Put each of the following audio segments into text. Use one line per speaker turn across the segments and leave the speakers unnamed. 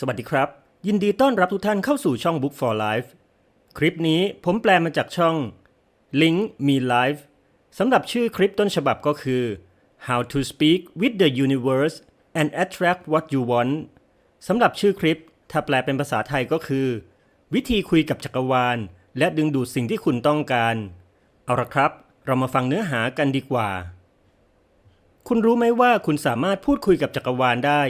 สวัสดีครับ ยินดีต้อนรับทุกท่านเข้าสู่ช่อง Book for Life คลิปนี้ผมแปลมาจากช่อง Link Me Life สำหรับชื่อคลิปต้นฉบับก็คือ How to Speak with the Universe and Attract What You Want สำหรับชื่อคลิป ถ้าแปลเป็นภาษาไทยก็คือ วิธีคุยกับจักรวาล และดึงดูดสิ่งที่คุณต้องการ เอาละครับ เรามาฟังเนื้อหากันดีกว่า คุณรู้ไหมว่าคุณสามารถพูดคุยกับจักรวาลได้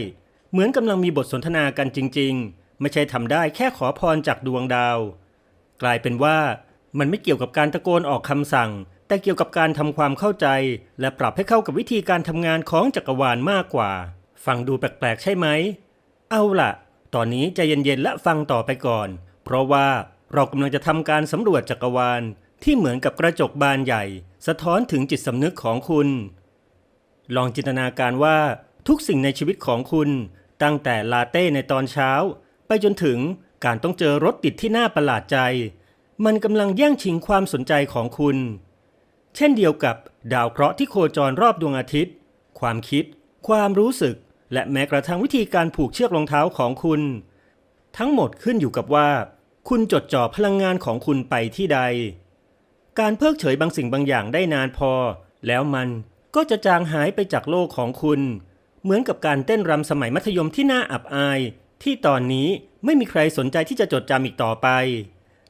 เหมือนกำลังมีบทสนทนากันจริง ๆ ไม่ใช่ทำได้แค่ขอพรจากดวงดาว กลายเป็นว่ามันไม่เกี่ยวกับการตะโกนออกคำสั่ง แต่เกี่ยวกับการทำความเข้าใจ และปรับให้เข้ากับวิธีการทำงานของจักรวาลมากกว่า ฟังดูแปลกๆ ใช่ไหม เอาล่ะ ตอนนี้ใจเย็นๆและฟังต่อไปก่อน เพราะว่าเรากำลังจะทำการสำรวจจักรวาลที่เหมือนกับกระจกบานใหญ่ สะท้อนถึงจิตสำนึกของคุณ ลองจินตนาการว่า ทุกสิ่งในชีวิตของคุณ ตั้งแต่ลาเต้ในตอนเช้า ไปจนถึงการต้องเจอรถติดที่น่าประหลาดใจ มันกำลังแย่งชิงความสนใจของคุณ เช่นเดียวกับดาวเคราะห์ที่โคจรรอบดวงอาทิตย์ ความคิด ความรู้สึก และแม้กระทั่งวิธีการผูกเชือกรองเท้าของคุณ ทั้งหมดขึ้นอยู่กับว่า คุณจดจ่อพลังงานของคุณไปที่ใด การเพิกเฉยบางสิ่งบางอย่างได้นานพอ แล้วมันก็จะจางหายไปจากโลกของคุณ เหมือนกับการเต้นรำสมัยมัธยมที่น่าอับอาย ที่ตอนนี้ไม่มีใครสนใจที่จะจดจำอีกต่อไป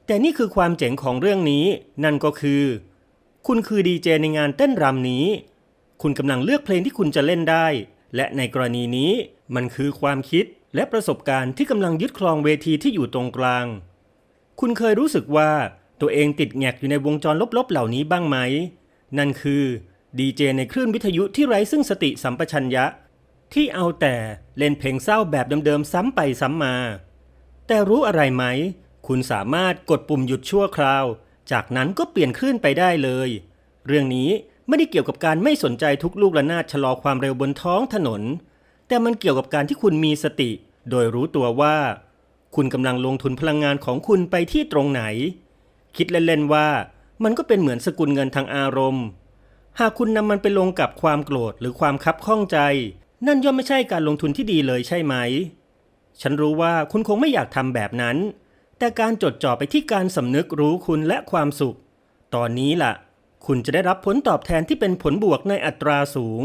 แต่นี่คือความเจ๋งของเรื่องนี้ นั่นก็คือ คุณคือดีเจในงานเต้นรำนี้ คุณกำลังเลือกเพลงที่คุณจะเล่นได้ และในกรณีนี้มันคือความคิดและประสบการณ์ที่กำลังยึดครองเวทีที่อยู่ตรงกลาง คุณเคยรู้สึกว่าตัวเองติดแงกอยู่ในวงจรลบๆ เหล่านี้บ้างไหม นั่นคือดีเจในคลื่นวิทยุที่ไร้ซึ่งสติสัมปชัญญะ ที่เอาแต่เล่นเพลงเศร้าแบบเดิมๆซ้ำไปซ้ำมา แต่รู้อะไรไหม คุณสามารถกดปุ่มหยุดชั่วคราว จากนั้นก็เปลี่ยนคลื่นไปได้เลย เรื่องนี้ไม่ได้เกี่ยวกับการไม่สนใจทุกลูกระนาดชะลอความเร็วบนท้องถนน แต่มันเกี่ยวกับการที่คุณมีสติ โดยรู้ตัวว่า คุณกำลังลงทุนพลังงานของคุณไปที่ตรงไหน คิดเล่นๆว่ามันก็เป็นเหมือนสกุลเงินทางอารมณ์ หากคุณนำมันไปลงกับความโกรธหรือความคับข้องใจ นั่นย่อมไม่ใช่การลงทุนที่ดีเลยใช่ไหม ฉันรู้ว่าคุณคงไม่อยากทำแบบนั้น แต่การจดจ่อไปที่การสำนึกรู้คุณและความสุข ตอนนี้ล่ะ คุณจะได้รับผลตอบแทนที่เป็นผลบวกในอัตราสูง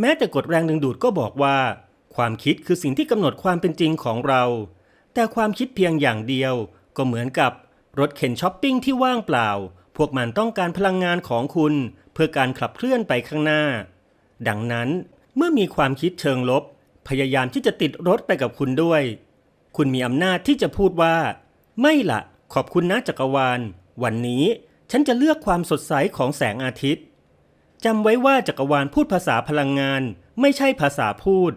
แม้แต่กฎแรงดึงดูดก็บอกว่า ความคิดคือสิ่งที่กำหนดความเป็นจริงของเรา แต่ความคิดเพียงอย่างเดียว ก็เหมือนกับรถเข็นช้อปปิ้งที่ว่างเปล่า พวกมันต้องการพลังงานของคุณ เพื่อการขับเคลื่อนไปข้างหน้า ดังนั้น เมื่อมีความคิดเชิงลบ พยายามที่จะติดรถไปกับคุณด้วย คุณมีอำนาจที่จะพูดว่า ไม่ละขอบคุณนะจักรวาล วันนี้ฉันจะเลือกความสดใสของแสงอาทิตย์จำไว้ว่าจักรวาลพูดภาษาพลังงาน ไม่ใช่ภาษาพูด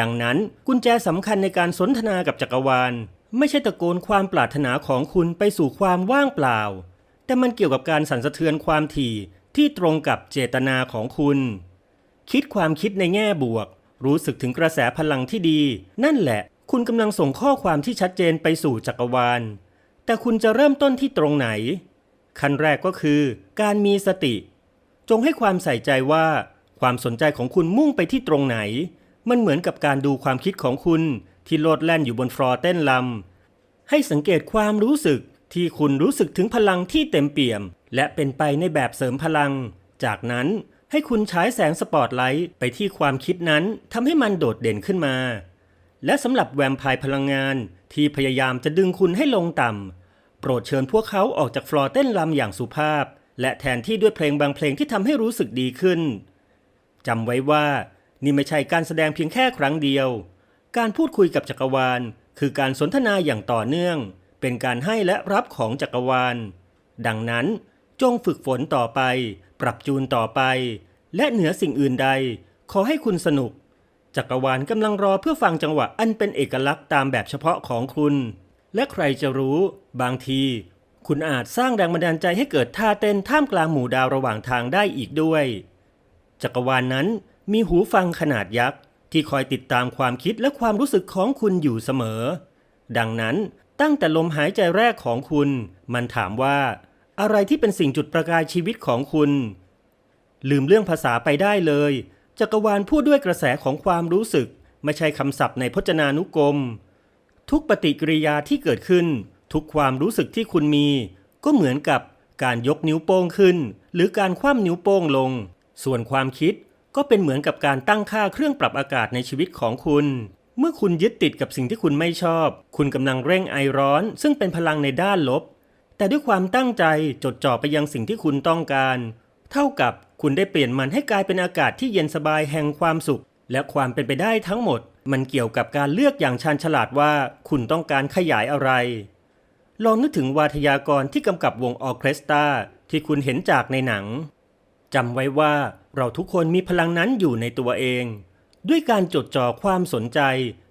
ดังนั้นกุญแจสำคัญในการสนทนากับจักรวาล ไม่ใช่ตะโกนความปรารถนาของคุณไปสู่ความว่างเปล่า แต่มันเกี่ยวกับการสั่นสะเทือนความถี่ที่ตรงกับเจตนาของคุณ คิดความคิดในแง่บวก รู้สึกถึงกระแสพลังที่ดี นั่นแหละ คุณกำลังส่งข้อความที่ชัดเจนไปสู่จักรวาล แต่คุณจะเริ่มต้นที่ตรงไหน ขั้นแรกก็คือ การมีสติ จงให้ความใส่ใจว่า ความสนใจของคุณมุ่งไปที่ตรงไหน มันเหมือนกับการดูความคิดของคุณ ที่โลดแล่นอยู่บนฟลอร์เต้นลำให้สังเกตความรู้สึกที่คุณรู้สึกถึงพลังที่เต็มเปี่ยม และเป็นไปในแบบเสริมพลัง จากนั้น ให้คุณฉายแสงสปอตไลท์ไปที่ความคิดนั้นทำให้มันโดดเด่นขึ้นมา และสำหรับแวมไพร์พลังงานที่พยายามจะดึงคุณให้ลงต่ำ โปรดเชิญพวกเขาออกจากฟลอร์เต้นลำอย่างสุภาพ และแทนที่ด้วยเพลงบางเพลงที่ทำให้รู้สึกดีขึ้นจำไว้ว่านี่ไม่ใช่การแสดงเพียงแค่ครั้งเดียว การพูดคุยกับจักรวาล คือการสนทนาอย่างต่อเนื่อง เป็นการให้และรับของจักรวาล ดังนั้นจงฝึกฝนต่อไป ปรับจูนต่อไป และเหนือสิ่งอื่นใด ขอให้คุณสนุก จักรวาลกำลังรอเพื่อฟังจังหวะอันเป็นเอกลักษณ์ตามแบบเฉพาะของคุณ และใครจะรู้ บางที คุณอาจสร้างแรงบันดาลใจให้เกิดท่าเต้นท่ามกลางหมู่ดาวระหว่างทางได้อีกด้วย จักรวาลนนั้นมีหูฟังขนาดยักษ์ที่คอยติดตามความคิดและความรู้สึกของคุณอยู่เสมอ ดังนั้นตั้งแต่ลมหายใจแรกของคุณ มันถามว่า อะไรที่เป็นสิ่งจุดประกายชีวิตของคุณ ลืมเรื่องภาษาไปได้เลย จักรวาลพูดด้วยกระแสของความรู้สึก ไม่ใช่คำศัพท์ในพจนานุกรม ทุกปฏิกิริยาที่เกิดขึ้น ทุกความรู้สึกที่คุณมี ก็เหมือนกับการยกนิ้วโป้งขึ้น หรือการคว่ำนิ้วโป้งลง ส่วนความคิดก็เป็นเหมือนกับการตั้งค่าเครื่องปรับอากาศในชีวิตของคุณ เมื่อคุณยึดติดกับสิ่งที่คุณไม่ชอบ คุณกำลังเร่งไอร้อน ซึ่งเป็นพลังในด้านลบ แต่ด้วยความตั้งใจจดจ่อไปยังสิ่งที่คุณต้องการ เท่ากับคุณได้เปลี่ยนมันให้กลายเป็นอากาศที่เย็นสบายแห่งความสุข และความเป็นไปได้ทั้งหมด มันเกี่ยวกับการเลือกอย่างชาญฉลาดว่าคุณต้องการขยายอะไร ลองนึกถึงวาทยากรที่กำกับวงออเคสตราที่คุณเห็นจากในหนังจำไว้ว่าเราทุกคนมีพลังนั้นอยู่ในตัวเอง ด้วยการจดจ่อความสนใจ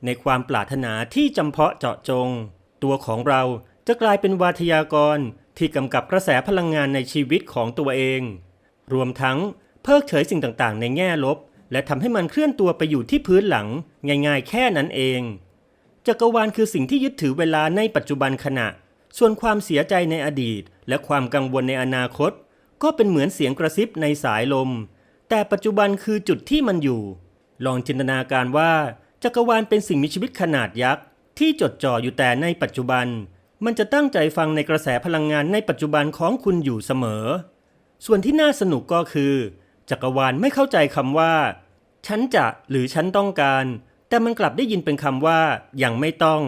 ในความปรารถนาที่จำเพาะเจาะจง ตัวของเรา จะกลายเป็นวาทยากรที่กำกับกระแสพลังงานในชีวิตของตัวเอง รวมทั้งเพิกเฉยสิ่งต่างๆ ในแง่ลบ และทำให้มันเคลื่อนตัวไปอยู่ที่พื้นหลัง ง่ายๆ แค่นั้นเอง จักรวาลคือสิ่งที่ยึดถือเวลาในปัจจุบันขณะ ส่วนความเสียใจในอดีต และความกังวลในอนาคต ก็เป็นเหมือนเสียงกระซิบในสายลม แต่ปัจจุบันคือจุดที่มันอยู่ ลองจินตนาการว่า จักรวาลเป็นสิ่งมีชีวิตขนาดยักษ์ที่จดจ่ออยู่แต่ในปัจจุบัน มันจะตั้งใจฟังในกระแสพลังงานในปัจจุบันของคุณอยู่เสมอ ส่วนที่น่าสนุกก็คือ จักรวาลไม่เข้าใจคำว่า ฉันจะหรือฉันต้องการ แต่มันกลับได้ยินเป็นคำว่า ยังไม่ต้อง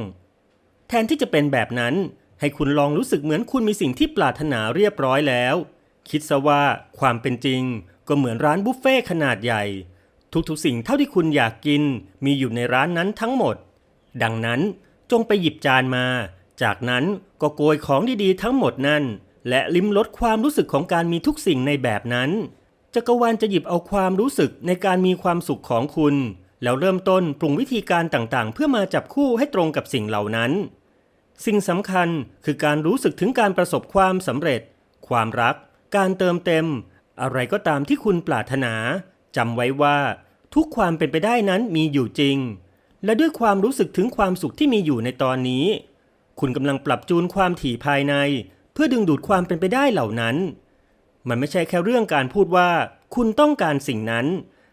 แทนที่จะเป็นแบบนั้น ให้คุณลองรู้สึกเหมือนคุณมีสิ่งที่ปรารถนาเรียบร้อยแล้ว คิดซะว่าความเป็นจริง ก็เหมือนร้านบุฟเฟ่ขนาดใหญ่ ทุกๆสิ่งเท่าที่คุณอยากกิน มีอยู่ในร้านนั้นทั้งหมด ดังนั้นจงไปหยิบจานมา จากนั้นก็โกยของดีๆทั้งหมดนั่น และลิ้มรสความรู้สึกของการมีทุกสิ่งในแบบนั้น จักรวาลจะหยิบเอาความรู้สึกในการมีความสุขของคุณ แล้วเริ่มต้นปรุงวิธีการต่างๆ เพื่อมาจับคู่ให้ตรงกับสิ่งเหล่านั้น สิ่งสำคัญคือการรู้สึกถึงการประสบความสำเร็จ ความรัก การเติมเต็ม อะไรก็ตามที่คุณปรารถนาจำไว้ว่า ทุกความเป็นไปได้นั้นมีอยู่จริง และด้วยความรู้สึกถึงความสุขที่มีอยู่ในตอนนี้ คุณกำลังปรับจูนความถี่ภายใน เพื่อดึงดูดความเป็นไปได้เหล่านั้น มันไม่ใช่แค่เรื่องการพูดว่า คุณต้องการสิ่งนั้น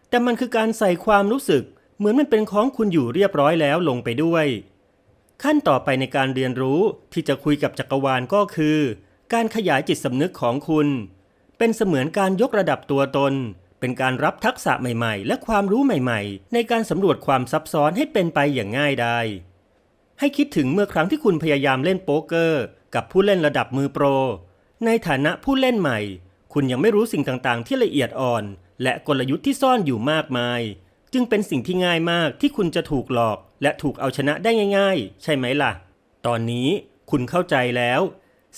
แต่มันคือการใส่ความรู้สึก เหมือนมันเป็นของคุณอยู่เรียบร้อยแล้วลงไปด้วย ขั้นต่อไปในการเรียนรู้ที่จะคุยกับจักรวาลก็คือ การขยายจิตสำนึกของคุณ เป็นเสมือนการยกระดับตัวตน เป็นการรับทักษะใหม่ ๆ และความรู้ใหม่ ๆ ในการสำรวจความซับซ้อนให้เป็นไปอย่างง่ายได้ ให้คิดถึงเมื่อครั้งที่คุณพยายามเล่นโป๊กเกอร์ กับผู้เล่นระดับมือโปร ในฐานะผู้เล่นใหม่ คุณยังไม่รู้สิ่งต่างๆ ที่ละเอียดอ่อน และกลยุทธ์ที่ซ่อนอยู่มากมาย จึงเป็นสิ่งที่ง่ายมากที่คุณจะถูกหลอก และถูกเอาชนะได้ง่าย ๆ ใช่ไหมล่ะ ตอนนี้คุณเข้าใจแล้ว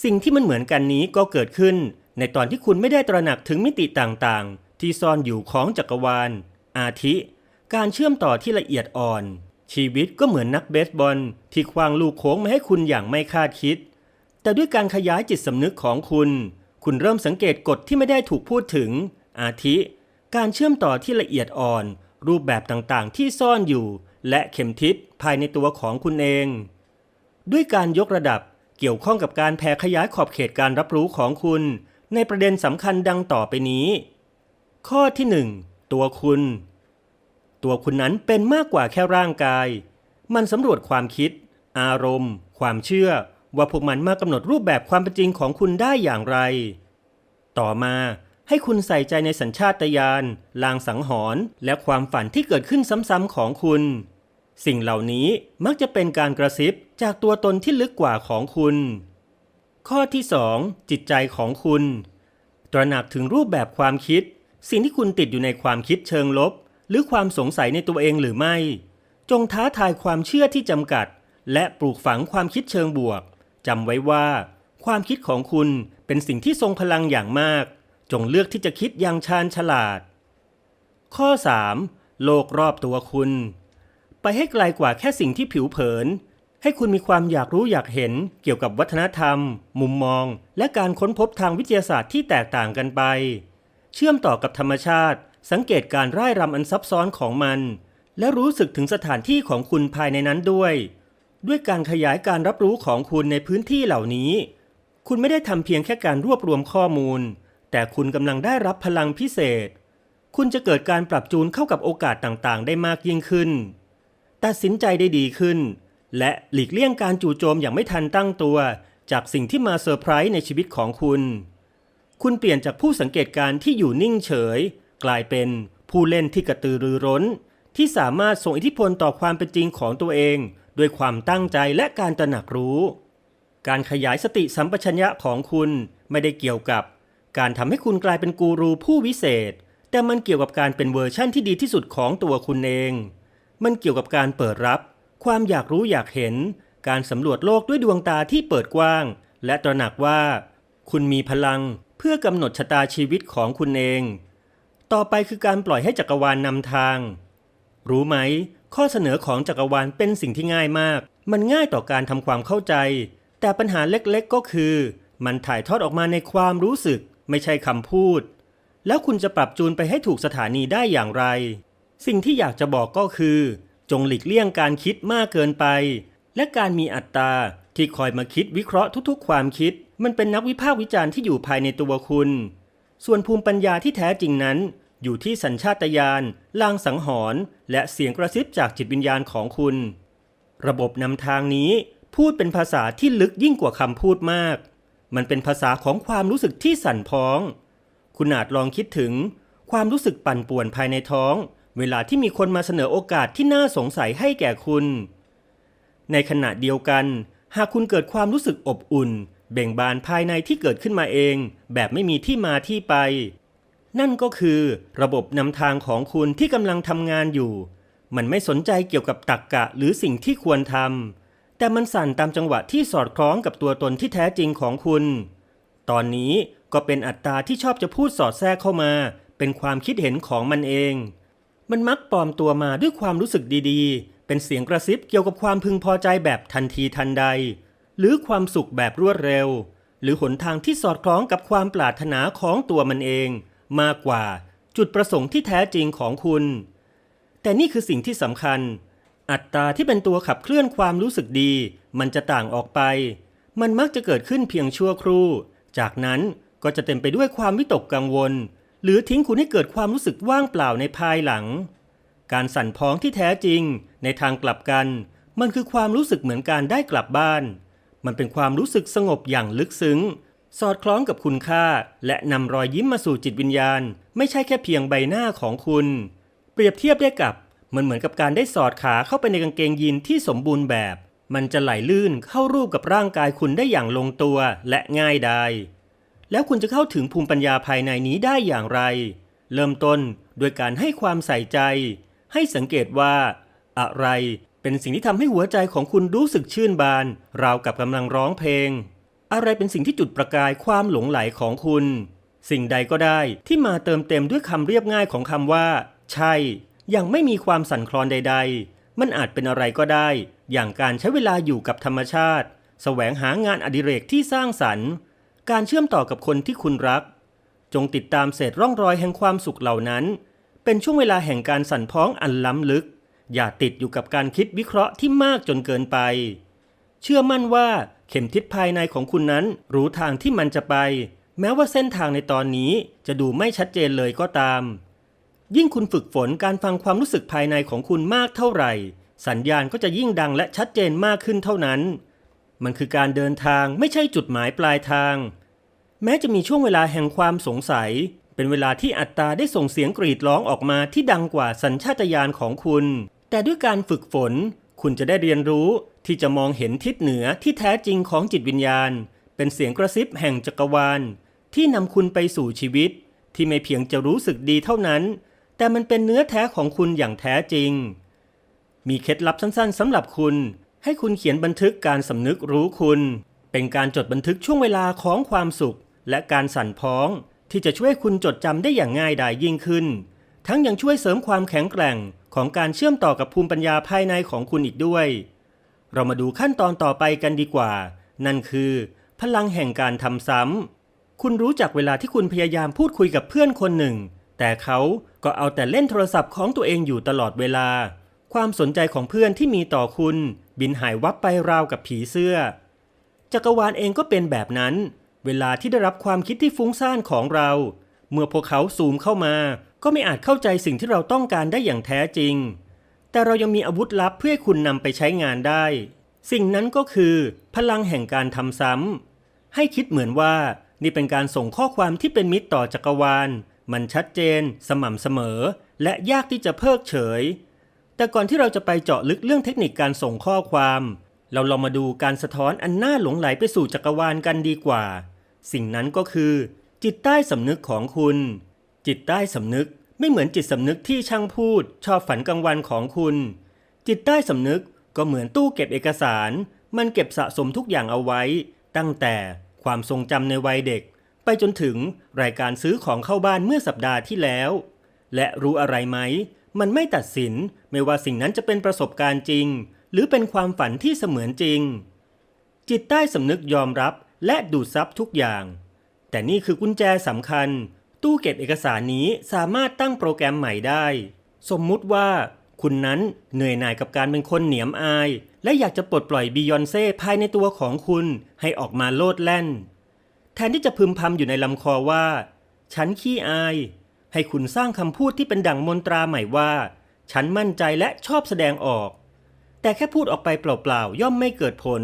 สิ่งที่มันเหมือนกันนี้ก็เกิดขึ้น ในตอนที่คุณไม่ได้ตระหนักถึงมิติต่างๆ ที่ซ่อนอยู่ของจักรวาล อาทิ การเชื่อมต่อที่ละเอียดอ่อน ชีวิตก็เหมือนนักเบสบอลที่คว้างลูกโค้งมาให้คุณอย่างไม่คาดคิด แต่ด้วยการขยายจิตสำนึกของคุณ คุณเริ่มสังเกตกฎที่ไม่ได้ถูกพูดถึง อาทิ การเชื่อมต่อที่ละเอียดอ่อน รูปแบบต่างๆ ที่ซ่อนอยู่ และเข็มทิศภายในตัวของคุณเอง ด้วยการยกระดับเกี่ยวข้องกับการแผ่ขยายขอบเขตการรับรู้ของคุณ ในประเด็นสำคัญดังต่อไปนี้ ข้อที่ 1 ตัวคุณ ตัวคุณนั้นเป็นมากกว่าแค่ร่างกาย มันสำรวจความคิด อารมณ์ ความเชื่อ ว่าพวกมันมากำหนดรูปแบบความเป็นจริงของคุณได้อย่างไร ต่อมาให้คุณใส่ใจในสัญชาตญาณลางสังหรณ์และความฝันที่เกิดขึ้นซ้ำๆของคุณ สิ่งเหล่านี้มักจะเป็นการกระซิบจากตัวตนที่ลึกกว่าของคุณ ข้อที่ 2 จิตใจของคุณ ตระหนักถึงรูปแบบความคิด สิ่งที่คุณติดอยู่ในความคิดเชิงลบ หรือความสงสัยในตัวเองหรือไม่ จงท้าทายความเชื่อที่จำกัด และปลูกฝังความคิดเชิงบวกจำไว้ว่า ความคิดของคุณเป็นสิ่งที่ทรงพลังอย่างมาก จงเลือกที่จะคิดอย่างชาญฉลาด ข้อ 3. โลกรอบตัวคุณ ไปให้ไกลกว่าแค่สิ่งที่ผิวเผิน ให้คุณมีความอยากรู้อยากเห็นเกี่ยวกับวัฒนธรรม มุมมอง และการค้นพบทางวิทยาศาสตร์ที่แตกต่างกันไป เชื่อมต่อกับธรรมชาติ สังเกตการร่ายรำอันซับซ้อนของมัน และรู้สึกถึงสถานที่ของคุณภายในนั้นด้วย ด้วยการขยายการรับรู้ของคุณในพื้นที่เหล่านี้ คุณไม่ได้ทำเพียงแค่การรวบรวมข้อมูล แต่คุณกำลังได้รับพลังพิเศษ คุณจะเกิดการปรับจูนเข้ากับโอกาสต่างๆ ได้มากยิ่งขึ้น ตัดสินใจได้ดีขึ้น และหลีกเลี่ยงการจู่โจมอย่างไม่ทันตั้งตัว จากสิ่งที่มาเซอร์ไพรส์ในชีวิตของคุณ คุณเปลี่ยนจากผู้สังเกตการณ์ที่อยู่นิ่งเฉย กลายเป็นผู้เล่นที่กระตือรือร้น ที่สามารถส่งอิทธิพลต่อความเป็นจริงของตัวเอง ด้วยความตั้งใจและการตระหนักรู้ การขยายสติสัมปชัญญะของคุณไม่ได้เกี่ยวกับ การทำให้คุณกลายเป็นกูรูผู้วิเศษ แต่มันเกี่ยวกับการเป็นเวอร์ชั่นที่ดีที่สุดของตัวคุณเอง มันเกี่ยวกับการเปิดรับ ความอยากรู้อยากเห็น การสำรวจโลกด้วยดวงตาที่เปิดกว้าง และตระหนักว่า คุณมีพลังเพื่อกำหนดชะตาชีวิตของคุณเอง ต่อไปคือการปล่อยให้จักรวาลนำทาง รู้ไหม ข้อเสนอของจักรวาลเป็นสิ่งที่ง่ายมาก มันง่ายต่อการทำความเข้าใจ แต่ปัญหาเล็กๆก็คือ มันถ่ายทอดออกมาในความรู้สึก ไม่ใช่คำพูด แล้วคุณจะปรับจูนไปให้ถูกสถานีได้อย่างไร สิ่งที่อยากจะบอกก็คือ จงหลีกเลี่ยงการคิดมากเกินไป และการมีอัตตาที่คอยมาคิดวิเคราะห์ทุกๆ ความคิด มันเป็นนักวิพากษ์วิจารณ์ที่อยู่ภายในตัวคุณ ส่วนภูมิปัญญาที่แท้จริงนั้น อยู่ที่สัญชาตญาณลางสังหรณ์และเสียงกระซิบจากจิตวิญญาณของคุณ ระบบนำทางนี้พูดเป็นภาษาที่ลึกยิ่งกว่าคำพูดมาก มันเป็นภาษาของความรู้สึกที่สั่นพ้อง คุณอาจลองคิดถึง ความรู้สึกปั่นป่วนภายในท้อง เวลาที่มีคนมาเสนอโอกาสที่น่าสงสัยให้แก่คุณ ในขณะเดียวกัน หากคุณเกิดความรู้สึกอบอุ่น เบ่งบานภายในที่เกิดขึ้นมาเอง แบบไม่มีที่มาที่ไป นั่นก็คือระบบนำทางของคุณที่กำลังทำงานอยู่ มันไม่สนใจเกี่ยวกับตรรกกะหรือสิ่งที่ควรทำแต่มันสั่นตามจังหวะที่สอดคล้องกับตัวตนที่แท้จริงของคุณ ตอนนี้ก็เป็นอัตตราที่ชอบจะพูดสอดแทรกเข้ามา เป็นความคิดเห็นของมันเอง มันมักปลอมตัวมาด้วยความรู้สึกดีๆ เป็นเสียงกระซิบเกี่ยวกับความพึงพอใจแบบทันทีทันใด หรือความสุขแบบรวดเร็ว หรือหนทางที่สอดคล้องกับความปรารถนาของตัวมันเอง มากกว่าจุดประสงค์ที่แท้จริงของคุณ แต่นี่คือสิ่งที่สำคัญ อัตราที่เป็นตัวขับเคลื่อนความรู้สึกดี มันจะต่างออกไป มันมักจะเกิดขึ้นเพียงชั่วครู่ จากนั้นก็จะเต็มไปด้วยความวิตกกังวล หรือทิ้งคุณให้เกิดความรู้สึกว่างเปล่าในภายหลัง การสั่นพ้องที่แท้จริง ในทางกลับกัน มันคือความรู้สึกเหมือนการได้กลับบ้าน มันเป็นความรู้สึกสงบอย่างลึกซึ้ง สอดคล้องกับคุณค่า และนำรอยยิ้มมาสู่จิตวิญญาณ ไม่ใช่แค่เพียงใบหน้าของคุณ เปรียบเทียบได้กับ มันเหมือนกับการได้สอดขาเข้าไปในกางเกงยีนที่สมบูรณ์แบบ มันจะไหลลื่นเข้ารูปกับร่างกายคุณได้อย่างลงตัวและง่ายดายแล้วคุณจะเข้าถึงภูมิปัญญาภายในนี้ได้อย่างไร เริ่มต้นโดยการให้ความใส่ใจ ให้สังเกตว่า อะไร เป็นสิ่งที่ทำให้หัวใจของคุณรู้สึกชื่นบาน ราวกับกำลังร้องเพลง อะไรเป็นสิ่งที่จุดประกายความหลงไหลของคุณ สิ่งใดก็ได้ที่มาเติมเต็มด้วยคำเรียบง่ายของคำว่า ใช่ อย่างไม่มีความสั่นคลอนใด ๆ มันอาจเป็นอะไรก็ได้ อย่างการใช้เวลาอยู่กับธรรมชาติ แสวงหางานอดิเรกที่สร้างสรรค์ การเชื่อมต่อกับคนที่คุณรัก จงติดตามเศษร่องรอยแห่งความสุขเหล่านั้น เป็นช่วงเวลาแห่งการสั่นพ้องอันล้ำลึก อย่าติดอยู่กับการคิดวิเคราะห์ที่มากจนเกินไป เชื่อมั่นว่าเข็มทิศภายในของคุณนั้นรู้ทางที่มันจะไป แม้ว่าเส้นทางในตอนนี้จะดูไม่ชัดเจนเลยก็ตาม ยิ่งคุณฝึกฝนการฟังความรู้สึกภายในของคุณมากเท่าไหร่ สัญญาณก็จะยิ่งดังและชัดเจนมากขึ้นเท่านั้น มันคือการเดินทางไม่ใช่จุดหมายปลายทาง แม้จะมีช่วงเวลาแห่งความสงสัย เป็นเวลาที่อัตตาได้ส่งเสียงกรีดร้องออกมาที่ดังกว่าสัญชาตญาณของคุณ แต่ด้วยการฝึกฝน คุณจะได้เรียนรู้ที่จะมองเห็นทิศเหนือที่แท้จริงของจิตวิญญาณ เป็นเสียงกระซิบแห่งจักรวาล ที่นำคุณไปสู่ชีวิต ที่ไม่เพียงจะรู้สึกดีเท่านั้น แต่มันเป็นเนื้อแท้ของคุณอย่างแท้จริง มีเคล็ดลับสั้นๆสำหรับคุณ ให้คุณเขียนบันทึกการสำนึกรู้คุณ เป็นการจดบันทึกช่วงเวลาของความสุข และการสั่นพ้องที่จะช่วยคุณจดจำได้อย่างง่ายดายยิ่งขึ้น ทั้งยังช่วยเสริมความแข็งแกร่ง ของการเชื่อมต่อกับภูมิปัญญาภายในของคุณอีกด้วย เรามาดูขั้นตอนต่อไปกันดีกว่า นั่นคือ พลังแห่งการทำซ้ำคุณรู้จักเวลาที่คุณพยายามพูดคุยกับเพื่อนคนหนึ่ง แต่เขาก็เอาแต่เล่นโทรศัพท์ของตัวเองอยู่ตลอดเวลา ความสนใจของเพื่อนที่มีต่อคุณ บินหายวับไปราวกับผีเสื้อ จักรวาลเองก็เป็นแบบนั้น เวลาที่ได้รับความคิดที่ฟุ้งซ่านของเรา เมื่อพวกเขาซูมเข้ามา ก็ไม่อาจเข้าใจสิ่งที่เราต้องการได้อย่างแท้จริง แต่เรายังมีอาวุธลับเพื่อคุณนำไปใช้งานได้ สิ่งนั้นก็คือ พลังแห่งการทำซ้ำให้คิดเหมือนว่านี่เป็นการส่งข้อความที่เป็นมิตรต่อจักรวาล มันชัดเจน สม่ำเสมอ และยากที่จะเพิกเฉย แต่ก่อนที่เราจะไปเจาะลึกเรื่องเทคนิคการส่งข้อความ เราลองมาดูการสะท้อนอันน่าหลงไหลไปสู่จักรวาลกันดีกว่า สิ่งนั้นก็คือ จิตใต้สำนึกของคุณ จิตใต้สำนึกไม่เหมือนจิตสำนึกที่ช่างพูด ชอบฝันกลางวันของคุณ จิตใต้สำนึกก็เหมือนตู้เก็บเอกสาร มันเก็บสะสมทุกอย่างเอาไว้ ตั้งแต่ความทรงจำในวัยเด็ก ไปจนถึงรายการซื้อของเข้าบ้านเมื่อสัปดาห์ที่แล้ว และรู้อะไรไหม มันไม่ตัดสินไม่ว่าสิ่งนั้นจะเป็นประสบการณ์จริง หรือเป็นความฝันที่เสมือนจริง จิตใต้สำนึกยอมรับและดูดซับทุกอย่าง แต่นี่คือกุญแจสำคัญ ตู้เก็บเอกสารนี้สามารถตั้งโปรแกรมใหม่ได้ สมมุติว่า คุณนั้นเหนื่อยหน่ายกับการเป็นคนเหนียมอาย และอยากจะปลดปล่อยบียอนเซ่ภายในตัวของคุณให้ออกมาโลดแล่น แทนที่จะพึมพำอยู่ในลำคอว่า ฉันขี้อาย ให้คุณสร้างคำพูดที่เป็นดั่งมนตราใหม่ว่า ฉันมั่นใจและชอบแสดงออก แต่แค่พูดออกไปเปล่าๆย่อมไม่เกิดผล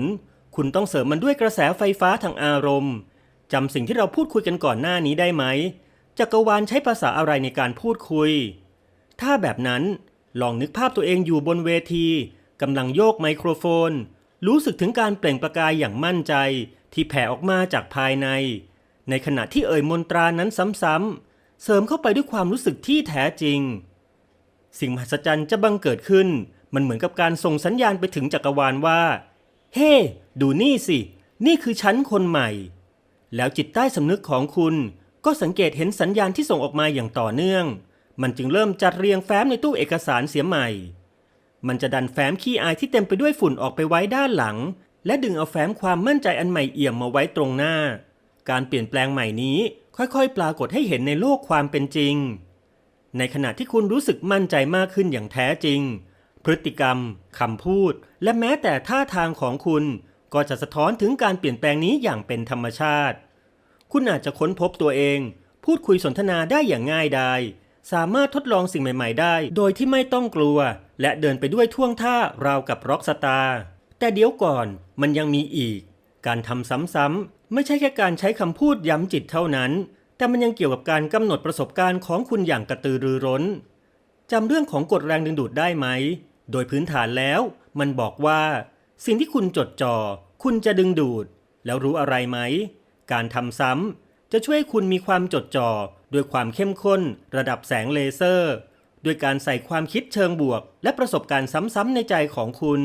คุณต้องเสริมมันด้วยกระแสไฟฟ้าทางอารมณ์ จำสิ่งที่เราพูดคุยกันก่อนหน้านี้ได้ไหมจักรวาลใช้ภาษาอะไรในการพูดคุย ถ้าแบบนั้นลองนึกภาพตัวเองอยู่บนเวทีกำลังโยกไมโครโฟน รู้สึกถึงการเปล่งประกายอย่างมั่นใจ ที่แผ่ออกมาจากภายใน ในขณะที่เอ่ยมนตรานั้นซ้ำๆเสริมเข้าไปด้วยความรู้สึกที่แท้จริง สิ่งมหัศจรรย์จะบังเกิดขึ้น มันเหมือนกับการส่งสัญญาณไปถึงจักรวาลว่า เฮ้ดูนี่สิ นี่คือฉันคนใหม่ แล้วจิตใต้สำนึกของคุณก็สังเกตเห็นสัญญาณที่ส่งออกมาอย่างต่อเนื่อง มันจึงเริ่มจัดเรียงแฟ้มในตู้เอกสารเสียใหม่ มันจะดันแฟ้มขี้อายที่เต็มไปด้วยฝุ่นออกไปไว้ด้านหลัง และดึงเอาแฟ้มความมั่นใจอันใหม่เอี่ยมมาไว้ตรงหน้า การเปลี่ยนแปลงใหม่นี้ค่อยๆ ปรากฏให้เห็นในโลกความเป็นจริง ในขณะที่คุณรู้สึกมั่นใจมากขึ้นอย่างแท้จริง พฤติกรรมคำพูด และแม้แต่ท่าทางของคุณ ก็จะสะท้อนถึงการเปลี่ยนแปลงนี้อย่างเป็นธรรมชาติ คุณอาจจะค้นพบตัวเอง พูดคุยสนทนาได้อย่างง่ายดายสามารถทดลองสิ่งใหม่ ๆ ได้ โดยที่ไม่ต้องกลัว และเดินไปด้วยท่วงท่าราวกับร็อกสตาร์แต่เดี๋ยวก่อนมันยังมีอีก การทำซ้ำๆไม่ใช่แค่การใช้คำพูดย้ำจิตเท่านั้น แต่มันยังเกี่ยวกับการกำหนดประสบการณ์ของคุณอย่างกระตือรือร้นจำเรื่องของกฎแรงดึงดูดได้ไหม โดยพื้นฐานแล้ว มันบอกว่า สิ่งที่คุณจดจ่อคุณจะดึงดูด แล้วรู้อะไรไหม การทำซ้ำจะช่วยคุณมีความจดจ่อด้วยความเข้มข้น ระดับแสงเลเซอร์ด้วยการใส่ความคิดเชิงบวก และประสบการณ์ซ้ำๆในใจของคุณ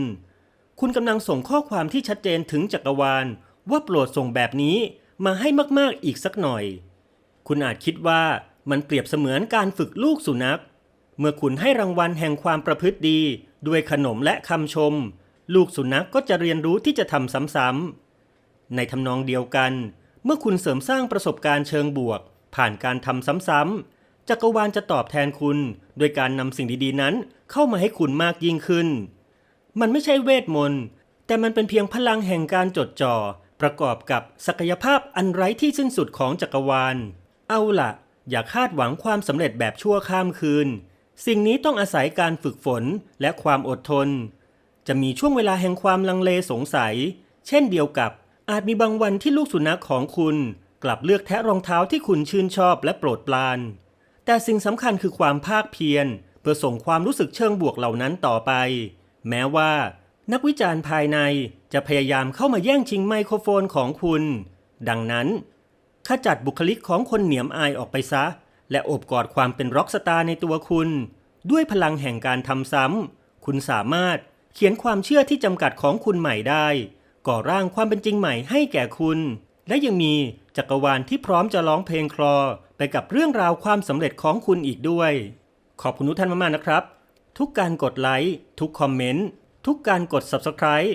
คุณกำลังส่งข้อความที่ชัดเจนถึงจักรวาล ว่าโปรดส่งแบบนี้มาให้มากๆอีกสักหน่อย คุณอาจคิดว่ามันเปรียบเสมือนการฝึกลูกสุนัข เมื่อคุณให้รางวัลแห่งความประพฤติดี ด้วยขนมและคำชม ลูกสุนัขก็จะเรียนรู้ที่จะทำซ้ำๆในทำนองเดียวกัน เมื่อคุณเสริมสร้างประสบการณ์เชิงบวก ผ่านการทำซ้ำๆจักรวาลจะตอบแทนคุณโดยการนำสิ่งดีๆนั้นเข้ามาให้คุณมากยิ่งขึ้น มันไม่ใช่เวทมนต์ แต่มันเป็นเพียงพลังแห่งการจดจ่อ ประกอบกับศักยภาพอันไร้ที่สิ้นสุดของจักรวาล เอาล่ะอย่าคาดหวังความสำเร็จแบบชั่วข้ามคืน สิ่งนี้ต้องอาศัยการฝึกฝนและความอดทน จะมีช่วงเวลาแห่งความลังเลสงสัย เช่นเดียวกับ อาจมีบางวันที่ลูกสุนัขของคุณ กลับเลือกแทะรองเท้าที่คุณชื่นชอบและโปรดปราน แต่สิ่งสำคัญคือความภาคเพียร เพื่อส่งความรู้สึกเชิงบวกเหล่านั้นต่อไป แม้ว่า นักวิจารณ์ภายในจะพยายามเข้ามาแย่งชิงไมโครโฟนของคุณ ดังนั้นขจัดบุคลิกของคนเหนียมอายออกไปซะ และอบกอดความเป็นร็อกสตาร์ในตัวคุณ ด้วยพลังแห่งการทำซ้ำคุณสามารถ เขียนความเชื่อที่จำกัดของคุณใหม่ได้ ก่อร่างความเป็นจริงใหม่ให้แก่คุณ และยังมีจักรวาลที่พร้อมจะร้องเพลงคลอ ไปกับเรื่องราวความสำเร็จของคุณอีกด้วย ขอบคุณทุกท่านมากๆนะครับ ทุกการกดไลค์ทุกคอมเมนต์ทุกการกด Subscribe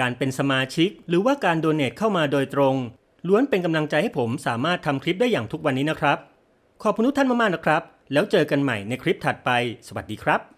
การเป็นสมาชิก หรือว่าการโดเน a เข้ามาโดยตรง ล้วนเป็นกำลังใจให้ผมสามารถทำคลิปได้อย่างทุกวันนี้นะครับ ขอบคุณทุกท่านมากๆนะครับ แล้วเจอกันใหม่ในคลิปถัดไป สวัสดีครับ